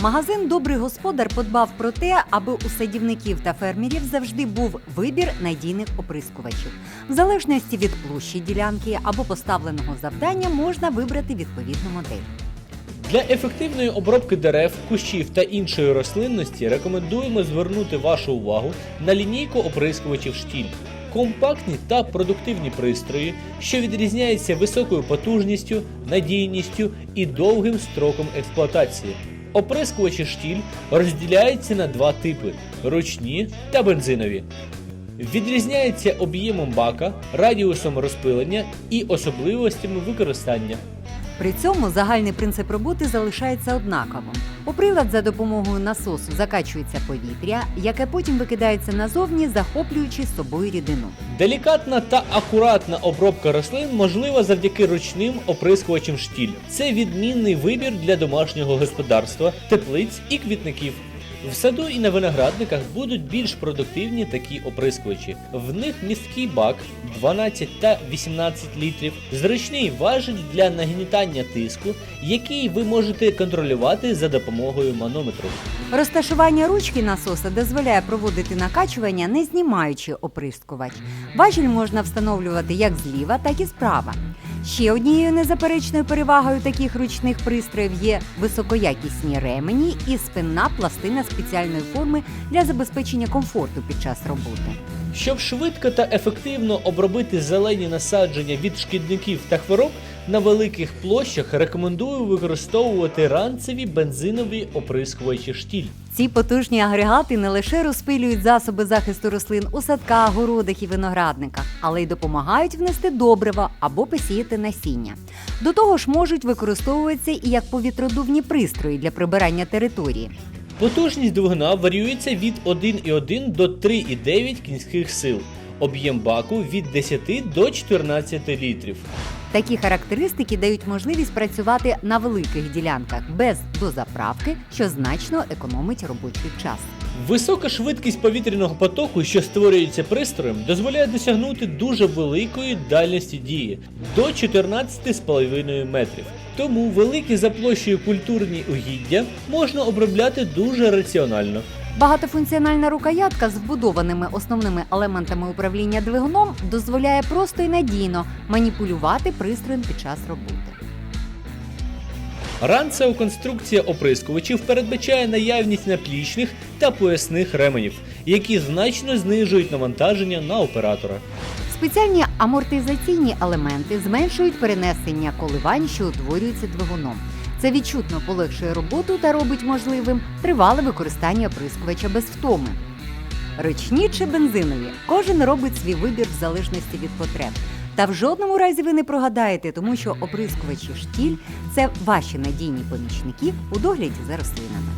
Магазин Добрий господар подбав про те, аби у садівників та фермерів завжди був вибір надійних оприскувачів. В залежності від площі ділянки або поставленого завдання можна вибрати відповідну модель. Для ефективної обробки дерев, кущів та іншої рослинності рекомендуємо звернути вашу увагу на лінійку оприскувачів штіль. Компактні та продуктивні пристрої, що відрізняються високою потужністю, надійністю і довгим строком експлуатації. Оприскувачі штіль розділяються на два типи: ручні та бензинові. Відрізняється об'ємом бака, радіусом розпилення і особливостями використання. При цьому загальний принцип роботи залишається однаковим. У прилад за допомогою насосу закачується повітря, яке потім викидається назовні, захоплюючи з собою рідину. Делікатна та акуратна обробка рослин можлива завдяки ручним оприскувачам штіль. Це відмінний вибір для домашнього господарства, теплиць і квітників. В саду і на виноградниках будуть більш продуктивні такі оприскувачі. В них місткий бак 12 та 18 літрів, зручний важіль для нагнітання тиску, який ви можете контролювати за допомогою манометру. Розташування ручки насоса дозволяє проводити накачування, не знімаючи оприскувач. Важіль можна встановлювати як зліва, так і справа. Ще однією незаперечною перевагою таких ручних пристроїв є високоякісні ремені і спинна пластина спеціальної форми для забезпечення комфорту під час роботи. Щоб швидко та ефективно обробити зелені насадження від шкідників та хвороб, на великих площах рекомендую використовувати ранцеві бензинові оприскувачі штіль. Ці потужні агрегати не лише розпилюють засоби захисту рослин у садках, городах і виноградниках, але й допомагають внести добрива або посіяти насіння. До того ж, можуть використовуватися і як повітродувні пристрої для прибирання території. Потужність двигуна варіюється від 1,1 до 3,9 кінських сил. Об'єм баку від 10 до 14 літрів. Такі характеристики дають можливість працювати на великих ділянках без дозаправки, що значно економить робочий час. Висока швидкість повітряного потоку, що створюється пристроєм, дозволяє досягнути дуже великої дальності дії до 14,5 метрів. Тому великі за площею культурні угіддя можна обробляти дуже раціонально. Багатофункціональна рукоятка з вбудованими основними елементами управління двигуном дозволяє просто і надійно маніпулювати пристроєм під час роботи. Ранцева конструкція оприскувачів передбачає наявність наплічних та поясних ременів, які значно знижують навантаження на оператора. Спеціальні амортизаційні елементи зменшують перенесення коливань, що утворюються двигуном. Це відчутно полегшує роботу та робить можливим тривале використання оприскувача без втоми. Ручні чи бензинові кожен робить свій вибір в залежності від потреб. Та в жодному разі ви не прогадаєте, тому що оприскувачі штіль це ваші надійні помічники у догляді за рослинами.